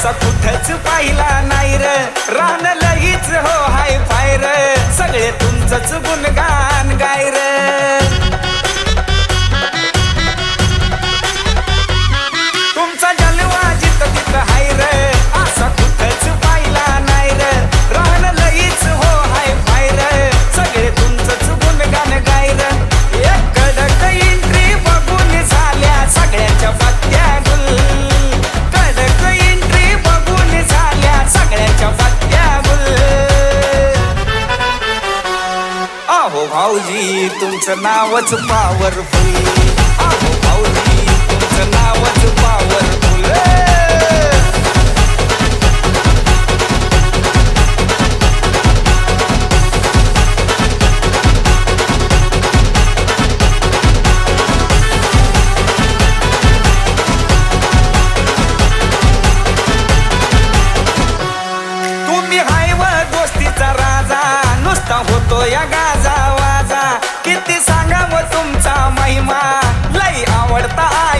असा कुठंच पाहिला नाही र. राहण लगीच हो हाय फायर सगळे तुमचंच गुणगान माझी तुमचं नावच पावरफुल तो या गाजा वाजा. किती सांगावं तुमचा महिमा. लई आवडता आहे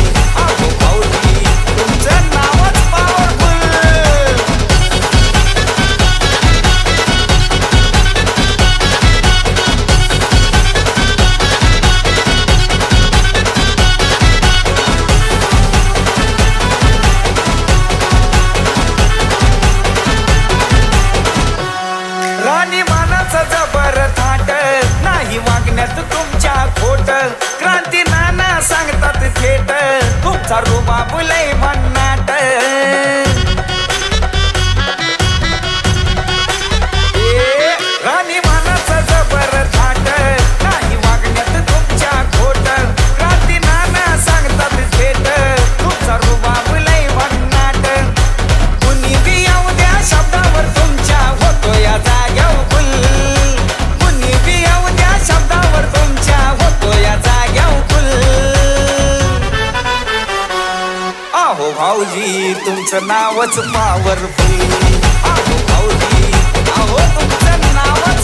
సరుబాబులై भाऊजी तुमचं नावच पावरफुल. भाऊजी आहो तुमचं नावच